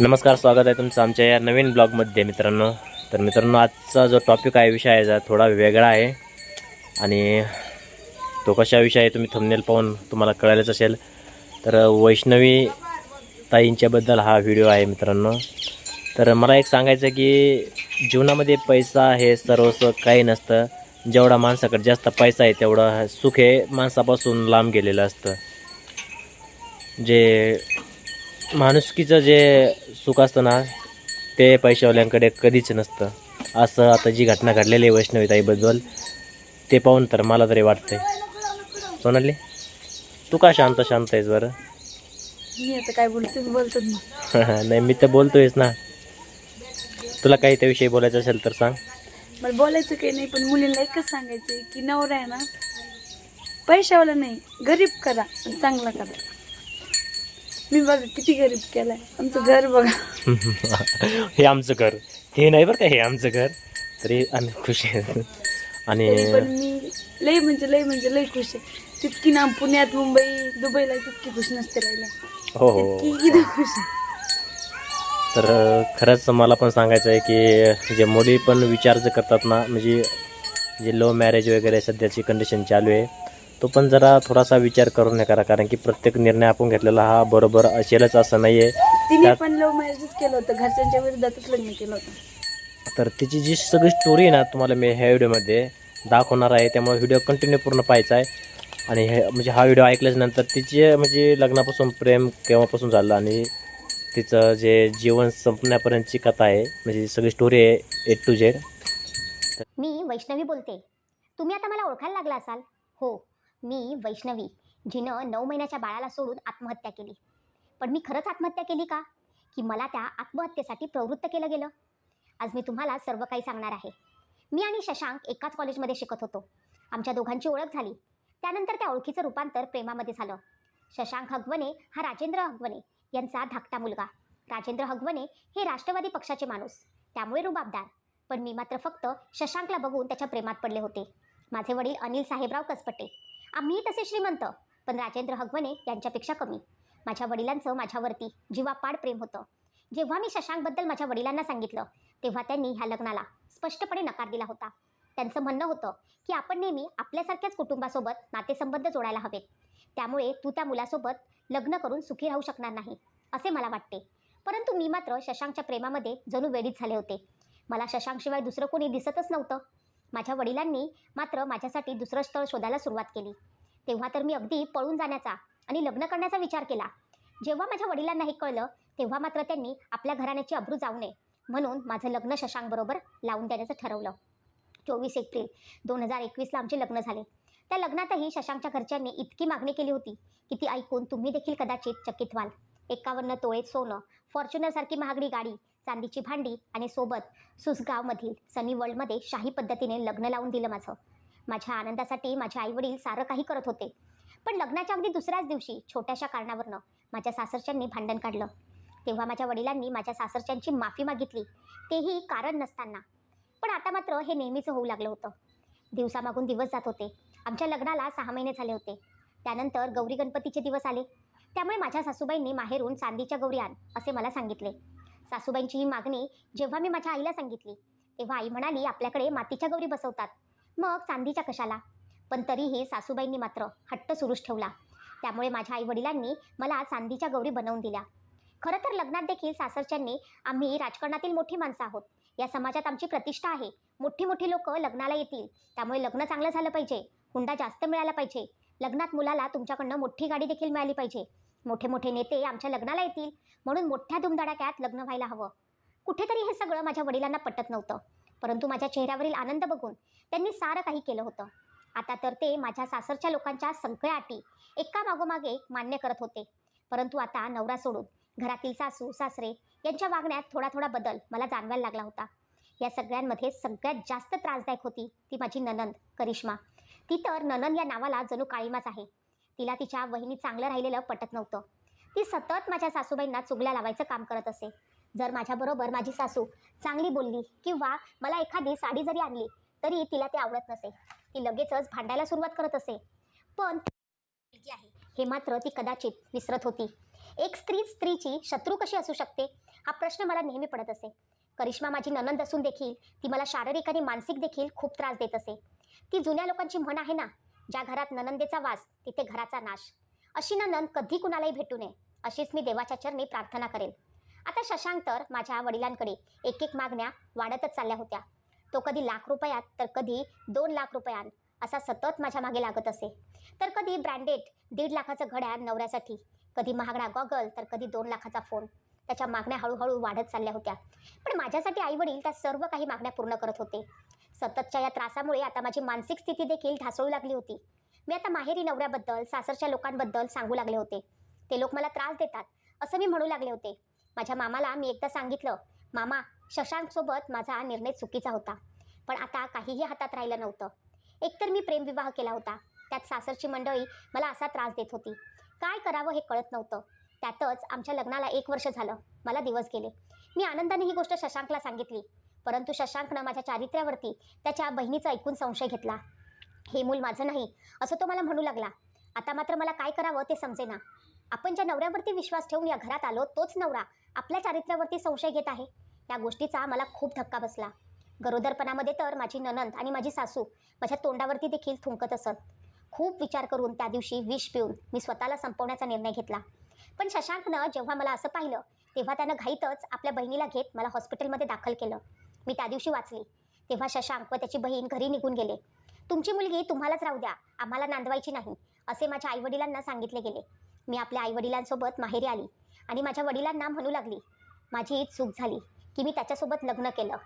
नमस्कार स्वागत आहे तुमचं आमच्या या नवीन ब्लॉगमध्ये मित्रांनो. तर मित्रांनो आजचा जो टॉपिक आहे विषय आहे थोडा वेगळा आहे. आणि तो कशा विषय आहे तुम्ही थंबनेल पाहून तुम्हाला कळायलाच असेल. तर वैष्णवी ताईंच्याबद्दल हा व्हिडिओ आहे मित्रांनो. तर मला एक सांगायचं की जीवनामध्ये पैसा हे सर्वस्व काही नसतं. जेवढा माणसाकडे जास्त पैसा आहे तेवढं सुख हे माणसापासून लांब गेलेलं असतं. जे माणुसकीचं जे सुख असतं ना ते पैशावाल्यांकडे कधीच नसतं. असं आता जी घटना घडलेली आहे वैष्णवीताईबद्दल ते पाहून तर मला तरी वाटतंय. सोनाली तू का शांत शांत आहेस बरं? मी आता काय बोलते बोलतच नाही. नाही मी तर बोलतोयच ना. तुला काही त्याविषयी बोलायचं असेल तर सांग. मला बोलायचं काही नाही पण मुलींना एकच सांगायचं आहे की नवरा आहे ना पैशावाला नाही गरीब करा चांगला करा. मी बघा किती गरीब केलाय. आमचं घर बघा. हे आमचं घर. हे नाही बरं का हे आमचं घर. तरी आम्ही खुश आहे. आणि तरी पण मी लई म्हणजे लई म्हणजे लई खुश आहे. तितकी ना पुण्यात मुंबई दुबईला तितकी खुश नसते राहिल्या हो हो तितकी इथं खुश आहे. तर अ, खरंच मला पण सांगायचं आहे की जे मुली पण विचार जे करतात ना म्हणजे जे लो मॅरेज वगैरे सध्याची कंडिशन चालू आहे तो पण जरा थोडासा विचार करून हे करा कारण की प्रत्येक निर्णय आपण घेतलेला हा बरोबर असेलच असं नाही आहे तिने त्यात- पण लव्ह मॅरेजच केलं होतं घरच्यांच्या विरोधातच लग्न केलं होतं. तर तिची जी सगळी स्टोरी आहे ना तुम्हाला मी ह्या व्हिडिओमध्ये दाखवणार आहे त्यामुळे व्हिडिओ कंटिन्यू पूर्ण पाहायचा आहे. आणि हे म्हणजे हा व्हिडिओ ऐकल्याच्यानंतर तिचे म्हणजे लग्नापासून प्रेम केव्हापासून झालं आणि तिचं जे जीवन संपण्यापर्यंतची कथा आहे म्हणजे सगळी स्टोरी आहे ए टू झेड मी वैष्णवी बोलते. तुम्ही आता मला ओळखायला लागला असाल? हो. मी वैष्णवी जिनं नऊ महिन्याच्या बाळाला सोडून आत्महत्या केली. पण मी खरंच आत्महत्या केली का? की मला त्या आत्महत्येसाठी प्रवृत्त केलं गेलं? आज मी तुम्हाला सर्व काही सांगणार आहे. मी आणि शशांक एकाच कॉलेजमध्ये शिकत होतो. आमच्या दोघांची ओळख झाली. त्यानंतर त्या ओळखीचं रूपांतर प्रेमामध्ये झालं. शशांक हगवणे हा राजेंद्र हगवणे यांचा धाकटा मुलगा. राजेंद्र हगवणे हे राष्ट्रवादी पक्षाचे माणूस. त्यामुळे रुबाबदार. पण मी मात्र फक्त शशांकला बघून त्याच्या प्रेमात पडले होते. माझे वडील अनिल साहेबराव कसपटे. आम्ही तसे श्रीमंत. पण राजेंद्र हगवणे यांच्यापेक्षा कमी. माझ्या वडिलांचं माझ्यावरती जीवापाड प्रेम होतं. जेव्हा मी शशांकबद्दल माझ्या वडिलांना सांगितलं तेव्हा त्यांनी ह्या लग्नाला स्पष्टपणे नकार दिला होता. त्यांचं म्हणणं होतं की आपण नेहमी आपल्यासारख्याच कुटुंबासोबत नातेसंबंध जोडायला हवेत. त्यामुळे तू त्या मुलासोबत लग्न करून सुखी राहू शकणार नाही असे मला वाटते. परंतु मी मात्र शशांकच्या प्रेमामध्ये जणू वेडीच झाले होते. मला शशांकशिवाय दुसरं कोणी दिसतच नव्हतं. माझ्या वडिलांनी मात्र माझ्यासाठी दुसरं स्थळ शोधायला सुरुवात केली. तेव्हा तर मी अगदी पळून जाण्याचा आणि लग्न करण्याचा विचार केला. जेव्हा माझ्या वडिलांना हे कळलं तेव्हा मात्र त्यांनी आपल्या घराण्याची अब्रू जाऊ नये म्हणून माझं लग्न शशांकबरोबर लावून देण्याचं ठरवलं. चोवीस एप्रिल दोन हजार एकवीसला आमचे लग्न झाले. त्या लग्नातही शशांकच्या घरच्यांनी इतकी मागणी केली होती की ती ऐकून तुम्ही देखील कदाचित चकित व्हाल. एकावन्न तोळे सोनं फॉर्च्युनरसारखी महागडी गाडी चांदीची भांडी आणि सोबत सुसगावमधील सनी वर्ल्डमध्ये शाही पद्धतीने लग्न लावून दिलं माझं. माझ्या आनंदासाठी माझे आईवडील सारं काही करत होते. पण लग्नाच्या अगदी दुसऱ्याच दिवशी छोट्याशा कारणावरनं माझ्या सासरच्यांनी भांडण काढलं. तेव्हा माझ्या वडिलांनी माझ्या सासरच्यांची माफी मागितली. तेही कारण नसताना. पण आता मात्र हे नेहमीचं होऊ लागलं होतं. दिवसामागून दिवस जात होते. आमच्या लग्नाला सहा महिने झाले होते. त्यानंतर गौरी गणपतीचे दिवस आले. त्यामुळे माझ्या सासूबाईंनी माहेरून चांदीच्या गौरी आण असे मला सांगितले. सासूबाईंची ही मागणी जेव्हा मी माझ्या आईला सांगितली तेव्हा आई म्हणाली आपल्याकडे मातीच्या गौरी बसवतात. मग चांदीच्या कशाला? पण तरीही सासूबाईंनी मात्र हट्ट सुरूच ठेवला. त्यामुळे माझ्या आई वडिलांनी मला चांदीच्या गौरी बनवून दिल्या. खरं तर लग्नात देखील सासरच्यांनी आम्ही राजकारणातील मोठी माणसं आहोत. या समाजात आमची प्रतिष्ठा आहे. मोठी मोठी लोक लग्नाला येतील. त्यामुळे लग्न चांगलं झालं पाहिजे. हुंडा जास्त मिळाला पाहिजे. लग्नात मुलाला तुमच्याकडनं मोठी गाडी देखील मिळाली पाहिजे. मोठे मोठे नेते आमच्या लग्नाला येतील. म्हणून मोठ्या धुमधडाक्यात लग्न व्हायला हवं. कुठेतरी हे सगळं माझ्या वडिलांना पटत नव्हतं. परंतु माझ्या चेहऱ्यावरील आनंद बघून त्यांनी सारं काही केलं होतं. आता तर ते माझ्या सासरच्या लोकांच्या सगळ्या अटी एका मागोमागे मान्य करत होते. परंतु आता नवरा सोडून घरातील सासू सासरे यांच्या वागण्यात थोडा थोडा बदल मला जाणवायला लागला होता. या सगळ्यांमध्ये सगळ्यात जास्त त्रासदायक होती ती माझी ननंद करिश्मा. ती तर ननंद या नावाला जणू काळीमाच आहे. तिला तिच्या वहिनी चांगलं राहिलेलं पटत नव्हतं. ती सतत माझ्या सासूबाईंना चुगल्या लावायचं काम करत असे. जर माझ्याबरोबर माझी सासू चांगली बोलली किंवा मला एखादी साडी जरी आणली तरी तिला ते आवडत नसे. ती लगेचच भांडायला सुरुवात करत असे. पण आहे. हे मात्र ती कदाचित विसरत होती. एक स्त्री स्त्रीची शत्रू कशी असू शकते? हा प्रश्न मला नेहमी पडत असे. करिश्मा माझी ननंद असून देखील ती मला शारीरिक आणि मानसिक देखील खूप त्रास देत असे. ती जुन्या लोकांची म्हण आहे ना ज्या घरात ननंदेचा वास तिथे घराचा नाश. अशी ननंद कधी कुणालाही भेटू नये अशीच मी देवाच्या चरणी प्रार्थना करेल आता शशांक तर माझ्या वडिलांकडे एक एक मागण्या वाढतच चालल्या होत्या. तो कधी लाख रुपयात तर कधी दोन लाख रुपयात असा सतत माझ्या मागे लागत असे. तर कधी ब्रँडेड दीड लाखाचं घड्याळ नवऱ्यासाठी कधी महागडा गॉगल तर कधी दोन लाखाचा फोन. त्याच्या मागण्या हळूहळू वाढत चालल्या होत्या. पण माझ्यासाठी आईवडील त्या सर्व काही मागण्या पूर्ण करत होते. सततच्या या त्रासामुळे आता माझी मानसिक स्थिती देखील ढासळू लागली होती. मी आता माहेरी नवऱ्याबद्दल सासरच्या लोकांबद्दल सांगू लागले होते. ते लोक मला त्रास देतात असं मी म्हणू लागले होते. माझ्या मामाला मी एकदा सांगितलं मामा शशांकसोबत माझा निर्णय चुकीचा होता पण आता काहीही हातात राहिलं नव्हतं. एकतर मी प्रेमविवाह केला होता. त्यात सासरची मंडळी मला असा त्रास देत होती. काय करावं हे कळत नव्हतं. त्यातच आमच्या लग्नाला एक वर्ष झालं. मला दिवस गेले. मी आनंदाने ही गोष्ट शशांकला सांगितली. परंतु शशांकनं माझ्या चारित्र्यावरती त्याच्या बहिणीचा ऐकून संशय घेतला. हे मूल माझं नाही असं तो मला म्हणू लागला. आता मात्र मला काय करावं ते समजेना. आपण ज्या नवऱ्यावरती विश्वास ठेवून या घरात आलो तोच नवरा आपल्या चारित्र्यावरती संशय घेत आहे. या गोष्टीचा मला खूप धक्का बसला. गरोदरपणामध्ये तर माझी ननंद आणि माझी सासू माझ्या तोंडावरती देखील थुंकत असत. खूप विचार करून त्या दिवशी विष पिऊन मी स्वतःला संपवण्याचा निर्णय घेतला. पण शशांकनं जेव्हा मला असं पाहिलं तेव्हा त्यानं घाईतच आपल्या बहिणीला घेत मला हॉस्पिटलमध्ये दाखल केलं. मी त्या दिवशी वाचली. तेव्हा शशांक व त्याची बहीण घरी निघून गेले. तुमची मुलगी तुम्हालाच राहू द्या. आम्हाला नांदवायची नाही असे माझ्या आईवडिलांना सांगितले गेले. मी आपल्या आईवडिलांसोबत माहेरी आली आणि माझ्या वडिलांना म्हणू लागली माझी ही चूक झाली की मी त्याच्यासोबत लग्न केलं.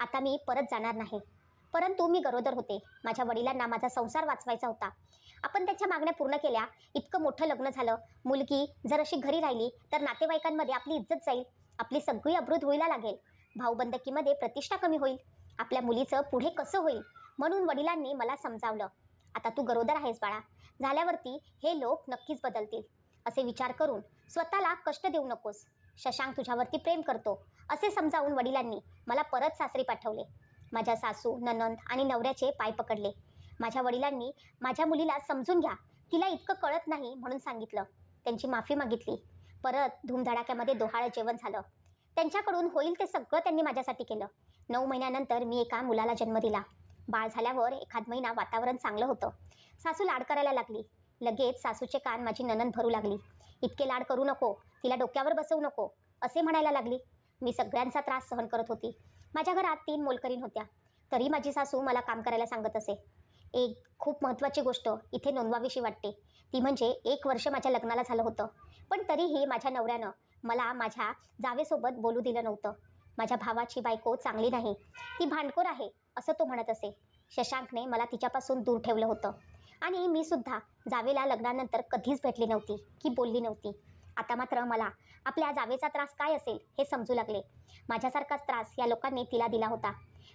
आता मी परत जाणार नाही. परंतु मी गरोदर होते. माझ्या वडिलांना माझा संसार वाचवायचा होता. आपण त्याच्या मागण्या पूर्ण केल्या. इतकं मोठं लग्न झालं. मुलगी जर अशी घरी राहिली तर नातेवाईकांमध्ये आपली इज्जत जाईल. आपली सगळी अभृत होईला लागेल. भाऊबंदकीमध्ये प्रतिष्ठा कमी होईल. आपल्या मुलीचं पुढे कसं होईल? म्हणून वडिलांनी मला समजावलं. आता तू गरोदर आहेस बाळा. झाल्यावरती हे लोक नक्कीच बदलतील. असे विचार करून स्वतःला कष्ट देऊ नकोस. शशांक तुझ्यावरती प्रेम करतो. असे समजावून वडिलांनी मला परत सासरी पाठवले. माझ्या सासू ननंद आणि नवऱ्याचे पाय पकडले. माझ्या वडिलांनी माझ्या मुलीला समजून घ्या. तिला इतकं कळत नाही म्हणून सांगितलं. त्यांची माफी मागितली. परत धूमधडाक्यामध्ये डोहाळं जेवण झालं. त्यांच्याकडून होईल ते सगळं त्यांनी माझ्यासाठी केलं. नऊ महिन्यानंतर मी एका मुलाला जन्म दिला. बाळ झाल्यावर एखाद महिना वातावरण चांगलं होतं. सासू लाड करायला लागली. लगेच सासूचे कान माझी ननंद भरू लागली. इतके लाड करू नको तिला डोक्यावर बसवू नको असे म्हणायला लागली. मी सगळ्यांचा त्रास सहन करत होती. माझ्या घरात तीन मोलकरीण होत्या. तरी माझी सासू मला काम करायला सांगत असे. एक खूप महत्त्वाची गोष्ट इथे नोंदवावीशी वाटते. ती म्हणजे एक वर्ष माझ्या लग्नाला झालं होतं. पण तरीही माझ्या नवऱ्यानं मला माझ्या जावेसोबत बोलू दिलं नव्हतं. माझ्या भावाची बायको चांगली नाही. ती भांडखोर आहे असं तो म्हणत असे. शशांकने मला तिच्यापासून दूर ठेवलं होतं. आणि मी सुद्धा जावेला लग्नानंतर कधीच भेटली नव्हती की बोलली नव्हती. आता मात्र मला आपल्या जावेचा त्रास काय असेल हे समजू लागले. माझ्यासारखाच त्रास या लोकांनी तिला दिला होता.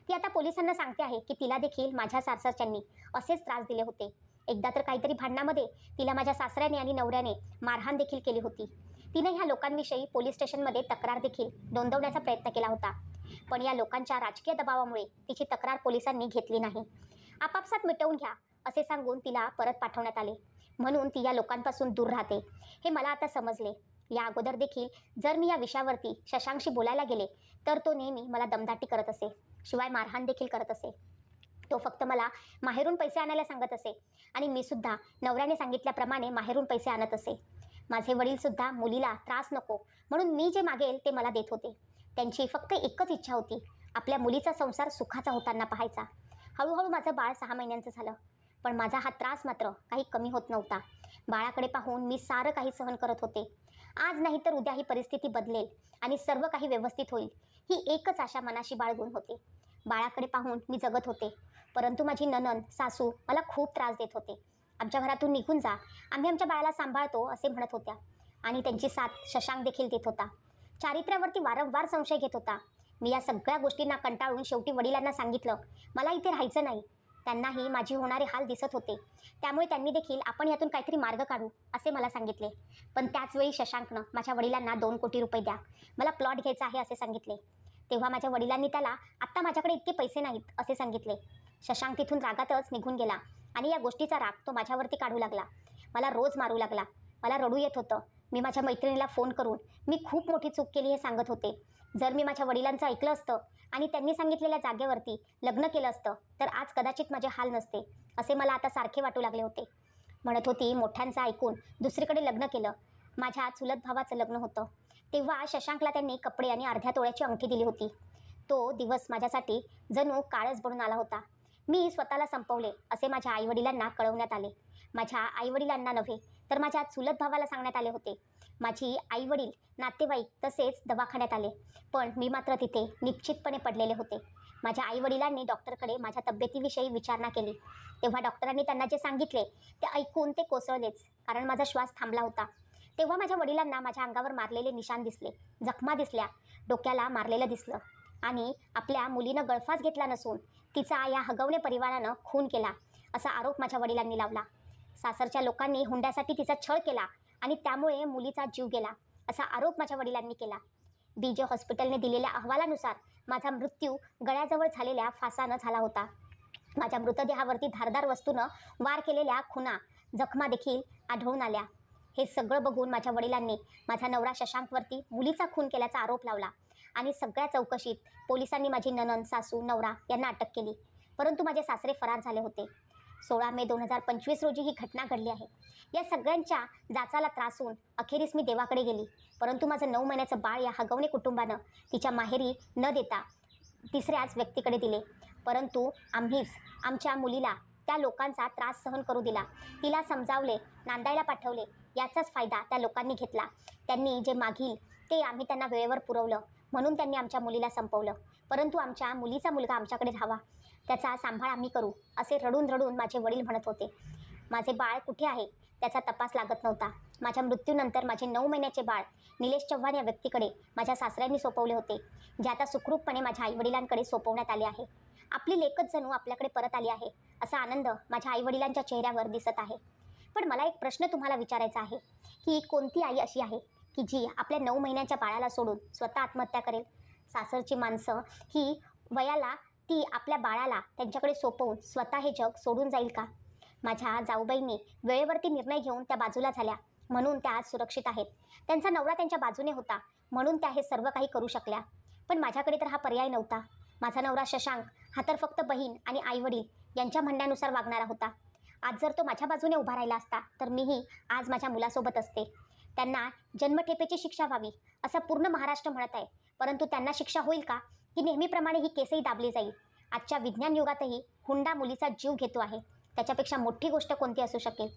ती आता पोलिसांना सांगते आहे की तिला देखील माझ्या सासरच्यांनी असेच त्रास दिले होते. एकदा तर काहीतरी भांडणामध्ये तिला माझ्या सासऱ्याने आणि नवऱ्याने मारहाण देखील केली होती. तिने ह्या लोकांविषयी पोलीस स्टेशनमध्ये तक्रार देखील नोंदवण्याचा प्रयत्न केला होता. पण या लोकांच्या राजकीय दबावामुळे तिची तक्रार पोलिसांनी घेतली नाही. आपापसात मिटवून घ्या असे सांगून तिला परत पाठवण्यात आले. म्हणून ती या लोकांपासून दूर राहते. हे मला आता समजले. या अगोदर देखील जर मी या विषयावरती शशांकशी बोलायला गेले तर तो नेहमी मला दमदाटी करत असे. शिवाय मारहाण देखील करत असे. तो फक्त मला माहेरून पैसे आणायला सांगत असे. आणि मी सुद्धा नवऱ्याने सांगितल्याप्रमाणे माहेरून पैसे आणत असे. माझे वडीलसुद्धा मुलीला त्रास नको म्हणून मी जे मागेल ते मला देत होते. त्यांची फक्त एकच इच्छा होती आपल्या मुलीचा संसार सुखाचा होताना पाहायचा. हळूहळू माझं बाळ सहा महिन्यांचं झालं. पण माझा हा त्रास मात्र काही कमी होत नव्हता. बाळाकडे पाहून मी सारं काही सहन करत होते. आज नाही तर उद्या ही परिस्थिती बदलेल आणि सर्व काही व्यवस्थित होईल ही एकच आशा मनाशी बाळगून होते. बाळाकडे पाहून मी जगत होते. परंतु माझी ननन सासू मला खूप त्रास देत होते. आमच्या घरातून निघून जा. आम्ही आमच्या बाळाला सांभाळतो असे म्हणत होत्या. आणि त्यांची साथ शशांक देखील देत होता. चारित्र्यावरती वारंवार संशय घेत होता. मी या सगळ्या गोष्टींना कंटाळून शेवटी वडिलांना सांगितलं मला इथे राहायचं नाही. त्यांनाही माझी होणारे हाल दिसत होते. त्यामुळे त्यांनी देखील आपण यातून काहीतरी मार्ग काढू असे मला सांगितले. पण त्याचवेळी शशांकनं माझ्या वडिलांना दोन कोटी रुपये द्या. मला प्लॉट घ्यायचा आहे असे सांगितले. तेव्हा माझ्या वडिलांनी त्याला आत्ता माझ्याकडे इतके पैसे नाहीत असे सांगितले. शशांक तिथून रागातच निघून गेला. आणि या गोष्टीचा राग तो माझ्यावरती काढू लागला. मला रोज मारू लागला. मला रडू येत होतं. मी माझ्या मैत्रिणीला फोन करून मी खूप मोठी चूक केली हे सांगत होते. जर मी माझ्या वडिलांचं ऐकलं असतं आणि त्यांनी सांगितलेल्या जागेवरती लग्न केलं असतं तर आज कदाचित माझे हाल नसते असे मला आता सारखे वाटू लागले होते. म्हणत होती मोठ्यांचं ऐकून दुसरीकडे लग्न केलं. माझ्या चुलत भावाचं लग्न होतं. तेव्हा शशांकला त्यांनी कपडे आणि अर्ध्या तोळ्याची अंगठी दिली होती. तो दिवस माझ्यासाठी जणू काळच बनून आला होता. मी स्वतःला संपवले असे माझ्या आईवडिलांना कळवण्यात आले. माझ्या आईवडिलांना नव्हे तर माझ्या चुलत भावाला सांगण्यात आले होते. माझी आईवडील नातेवाईक तसेच दवाखान्यात आले पण मी मात्र तिथे निश्चितपणे पडलेले होते. माझ्या आईवडिलांनी डॉक्टरकडे माझ्या तब्येतीविषयी विचारणा केली. तेव्हा डॉक्टरांनी त्यांना जे सांगितले ते ऐकून ते कोसळलेच कारण माझा श्वास थांबला होता. तेव्हा माझ्या वडिलांना माझ्या अंगावर मारलेले निशाण दिसले जखमा दिसल्या डोक्याला मारलेलं दिसलं. आणि आपल्या मुलीनं गळफास घेतला नसून तिचा या हगवणे परिवारानं खून केला असा आरोप माझ्या वडिलांनी लावला. सासरच्या लोकांनी हुंड्यासाठी तिचा छळ केला आणि त्यामुळे मुलीचा जीव गेला असा आरोप माझ्या वडिलांनी केला. बी जे हॉस्पिटलने दिलेल्या अहवालानुसार माझा मृत्यू गळ्याजवळ झालेल्या फासानं झाला होता. माझ्या मृतदेहावरती धारदार वस्तूनं वार केलेल्या खुना जखमा देखील आढळून आल्या. हे सगळं बघून माझ्या वडिलांनी माझा नवरा शशांकवरती मुलीचा खून केल्याचा आरोप लावला. आणि सगळ्या चौकशीत पोलिसांनी माझी ननन सासू नवरा यांना अटक केली. परंतु माझे सासरे फरार झाले होते. सोळा मे दोन हजार पंचवीस रोजी ही घटना घडली आहे. या सगळ्यांच्या जाचाला त्रास होऊन अखेरीस मी देवाकडे गेली. परंतु माझं नऊ महिन्याचं बाळ या हगवणे कुटुंबानं तिच्या माहेरी न देता तिसऱ्याच व्यक्तीकडे दिले. परंतु आम्हीच आमच्या मुलीला त्या लोकांचा त्रास सहन करू दिला. तिला समजावले नांदायला पाठवले. याचाच फायदा त्या लोकांनी घेतला. त्यांनी जे मागील ते आम्ही त्यांना वेळेवर पुरवलं. म्हणून त्यांनी आमच्या मुलीला संपवलं. परंतु आमच्या मुलीचा मुलगा आमच्याकडे राहावा. त्याचा सांभाळ आम्ही करू असे रडून रडून माझे वडील म्हणत होते. माझे बाळ कुठे आहे? त्याचा तपास लागत नव्हता. माझ्या मृत्यूनंतर माझे नऊ महिन्याचे बाळ निलेश चव्हाण या व्यक्तीकडे माझ्या सासऱ्यांनी सोपवले होते जे आता सुखरूपपणे माझ्या आईवडिलांकडे सोपवण्यात आले आहे. आपली लेखच जणू आपल्याकडे परत आली आहे असा आनंद माझ्या आईवडिलांच्या चेहऱ्यावर दिसत आहे. पण मला एक प्रश्न तुम्हाला विचारायचा आहे की कोणती आई अशी आहे? की जी आपल्या नऊ महिन्याच्या बाळाला सोडून स्वतः आत्महत्या करेल. सासरची माणसं ही वयाला ती आपल्या बाळाला त्यांच्याकडे सोपवून स्वतः हे जग सोडून जाईल का? माझ्या जाऊबाईंनी वेळेवरती निर्णय घेऊन त्या बाजूला झाल्या. म्हणून त्या आज सुरक्षित आहेत. त्यांचा नवरा त्यांच्या बाजूने होता. म्हणून त्या हे सर्व काही करू शकल्या. पण माझ्याकडे तर हा पर्याय नव्हता. माझा नवरा शशांक हा तर फक्त बहीण आणि आईवडील यांच्या म्हणण्यानुसार वागणारा होता. आज जर तो माझ्या बाजूने उभा राहिला असता तर मीही आज माझ्या मुलासोबत असते. त्यांना जन्मठेपेची शिक्षा व्हावी असं पूर्ण महाराष्ट्र म्हणत आहे. परंतु त्यांना शिक्षा होईल का? की नेहमीप्रमाणे ही केसही दाबली जाईल. आजच्या विज्ञान युगातही हुंडा मुलीचा जीव घेतो आहे. त्याच्यापेक्षा मोठी गोष्ट कोणती असू शकेल?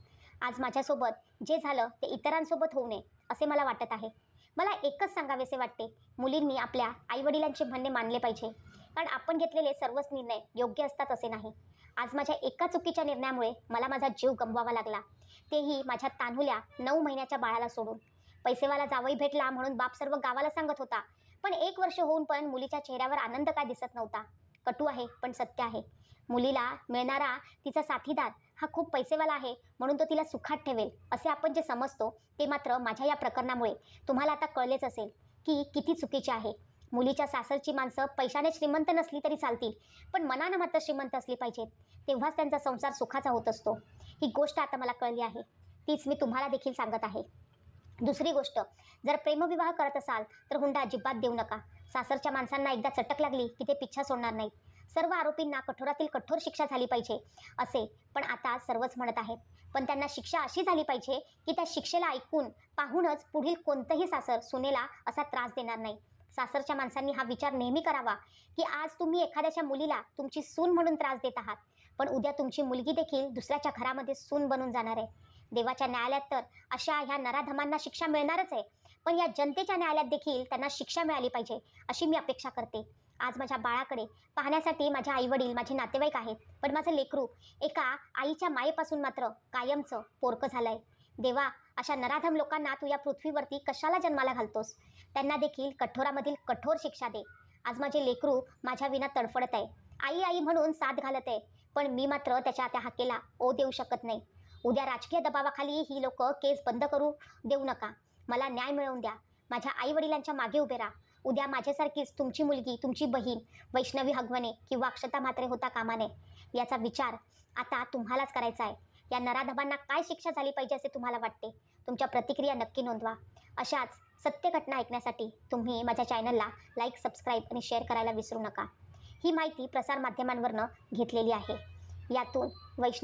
आज माझ्यासोबत जे झालं ते इतरांसोबत होऊ नये असे मला वाटत आहे. मला एकच सांगावेसे वाटते मुलींनी आपल्या आईवडिलांचे म्हणणे मानले पाहिजे. कारण आपण घेतलेले सर्वच निर्णय योग्य असतात असे नाही. आज माझ्या एका चुकीच्या निर्णयामुळे मला माझा जीव गमवावा लागला. तेही माझ्या तान्हुल्या नऊ महिन्याच्या बाळाला सोडून. पैसेवाला जावई भेटला म्हणून बाप सर्व गावाला सांगत होता. पण एक वर्ष होऊन पण मुलीच्या चेहऱ्यावर आनंद काय दिसत नव्हता. कटू आहे पण सत्य आहे. मुलीला मिळणारा तिचा साथीदार हा खूप पैसेवाला आहे म्हणून तो तिला सुखात ठेवेल असे आपण जे समजतो ते मात्र माझ्या या प्रकरणामुळे. तुम्हाला आता कळलेच असेल की किती चुकीचे आहे. मुलीच्या सासरची माणसं पैशाने श्रीमंत नसली तरी चालतील पण मनानं मात्र श्रीमंत असली पाहिजेत. तेव्हाच त्यांचा संसार सुखाचा होत असतो. ही गोष्ट आता मला कळली आहे. तीच मी तुम्हाला देखील सांगत आहे. दुसरी गोष्ट जर प्रेमविवाह करत असाल तर हुंडा अजिबात देऊ नका. सासरच्या माणसांना एकदा चटक लागली की ते पिच्छा सोडणार नाहीत. सर्व आरोपींना कठोरातील कठोर शिक्षा झाली पाहिजे असे पण आता सर्वच म्हणत आहेत. पण त्यांना शिक्षा अशी झाली पाहिजे की त्या शिक्षेला ऐकून पाहूनच पुढील कोणतंही सासर सुनेला असा त्रास देणार नाही. सासरच्या माणसांनी हा विचार नेहमी करावा की आज तुम्ही एखाद्याच्या मुलीला तुमची सून म्हणून त्रास देत आहात. पण उद्या तुमची मुलगी देखील दुसऱ्याच्या घरामध्ये सून बनून जाणार आहे. देवाच्या न्यायालयात तर अशा ह्या नराधमांना शिक्षा मिळणारच आहे. पण या जनतेच्या न्यायालयात देखील त्यांना शिक्षा मिळाली पाहिजे अशी मी अपेक्षा करते. आज माझ्या बाळाकडे पाहण्यासाठी माझे आईवडील माझे नातेवाईक आहेत. पण माझं लेकरू एका आईच्या मायेपासून मात्र कायमचं पोरकं झालं आहे देवा अशा नराधम लोकांना तू या पृथ्वीवरती कशाला जन्माला घालतोस? त्यांना देखील कठोरामधील कठोर शिक्षा दे. आज माझे लेकरू माझ्या विना तडफडत आहे. आई आई म्हणून साथ घालत आहे. पण मी मात्र त्याच्या त्या हाकेला ओ देऊ शकत नाही. उद्या राजकीय दबावाखाली ही लोक केस बंद करू देऊ नका. मला न्याय मिळवून द्या. माझ्या आईवडिलांच्या मागे उभे राहा. उद्या माझ्यासारखीच तुमची मुलगी तुमची बहीण वैष्णवी हगवणे किंवा अक्षता म्हात्रे होता कामा नये. याचा विचार आता तुम्हालाच करायचा आहे. या नराधबांना काय शिक्षा झाली पाहिजे असे तुम्हाला वाटते? तुमच्या प्रतिक्रिया नक्की नोंदवा. अशाच सत्य घटना ऐकण्यासाठी तुम्ही माझ्या चॅनलला लाईक सबस्क्राईब आणि शेअर करायला विसरू नका. ही माहिती प्रसारमाध्यमांवरनं घेतलेली आहे. यातून वैष्णव